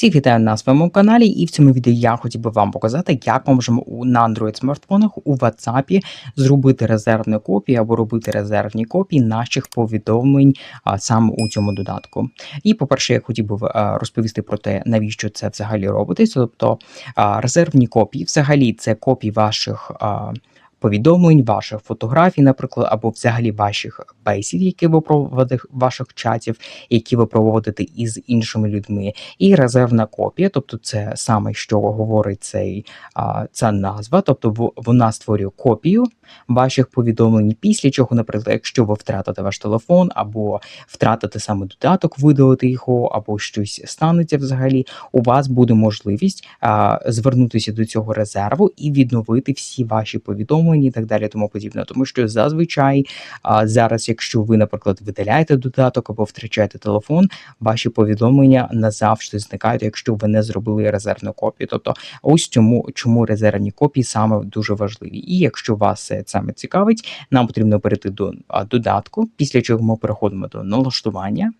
Всіх вітаю на своєму каналі, і в цьому відео я хотів би вам показати, як ми можемо на Android смартфонах у WhatsApp зробити резервні копії або робити резервні копії наших повідомлень а, саме у цьому додатку. І, по-перше, я хотів би розповісти про те, навіщо це взагалі робитись. Тобто а, резервні копії, взагалі, це копії ваших. а, Повідомлень, ваших фотографій, наприклад, або взагалі ваших бесід, які ви проводите, ваших чатів, які ви проводите із іншими людьми, і резервна копія, тобто це саме що говорить цей а, ця назва, тобто вона створює копію ваших повідомлень. Після чого, наприклад, якщо ви втратите ваш телефон, або втратите саме додаток, видалити його, або щось станеться взагалі, у вас буде можливість а, звернутися до цього резерву і відновити всі ваші повідомлення і так далі, тому подібне. Тому що зазвичай а, зараз, якщо ви, наприклад, видаляєте додаток або втрачаєте телефон, ваші повідомлення назавжди зникають, якщо ви не зробили резервну копію. Тобто, ось чому чому резервні копії саме дуже важливі. І якщо вас це цікавить, нам потрібно перейти до додатку, після чого ми переходимо до налаштування.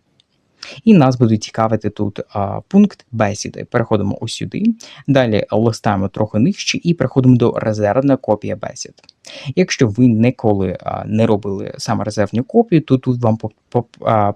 І нас буде цікавити тут а, пункт бесіди. Переходимо ось сюди. Далі листаємо трохи нижче і переходимо до резервна копія бесід. Якщо ви ніколи не робили саме резервну копію, то тут вам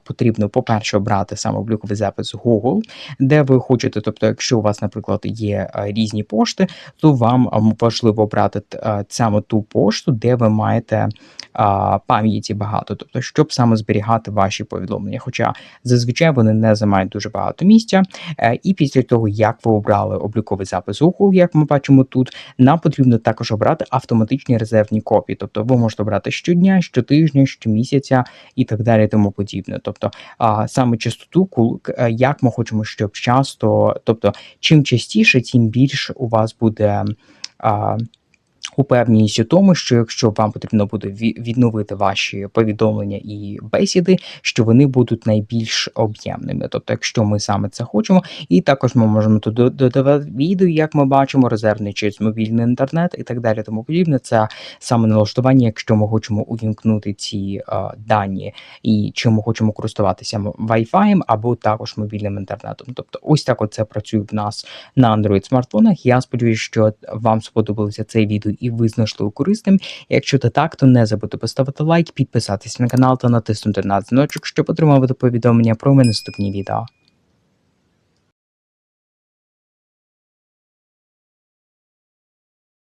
потрібно, по-перше, обрати саме обліковий запис Google, де ви хочете, тобто, якщо у вас, наприклад, є різні пошти, то вам важливо обрати саме ту пошту, де ви маєте а, пам'яті багато, тобто, щоб саме зберігати ваші повідомлення. Хоча зазвичай вони не займають дуже багато місця. Е, І після того, як ви обрали обліковий запис Google, як ми бачимо тут, нам потрібно також обрати автоматичні резервні копії. Тобто ви можете обрати щодня, щотижня, щомісяця і так далі, тому подібне. Тобто, а, саме частоту, е, як ми хочемо, щоб часто, тобто, чим частіше, тим більше у вас буде. А, Упевненість у тому, що якщо вам потрібно буде відновити ваші повідомлення і бесіди, що вони будуть найбільш об'ємними. Тобто, якщо ми саме це хочемо, і також ми можемо тут додавати відео, як ми бачимо, резервний через мобільний інтернет і так далі, тому подібне. Це саме налаштування, якщо ми хочемо увімкнути ці а, дані, і чи ми хочемо користуватися Wi-Fi або також мобільним інтернетом. Тобто, ось так от це працює в нас на Android смартфонах. Я сподіваюся, що вам сподобалося це відео і ви знайшли корисним. Якщо це так, то не забудьте поставити лайк, підписатися на канал та натиснути на дзвіночок, щоб отримувати повідомлення про мої наступні відео.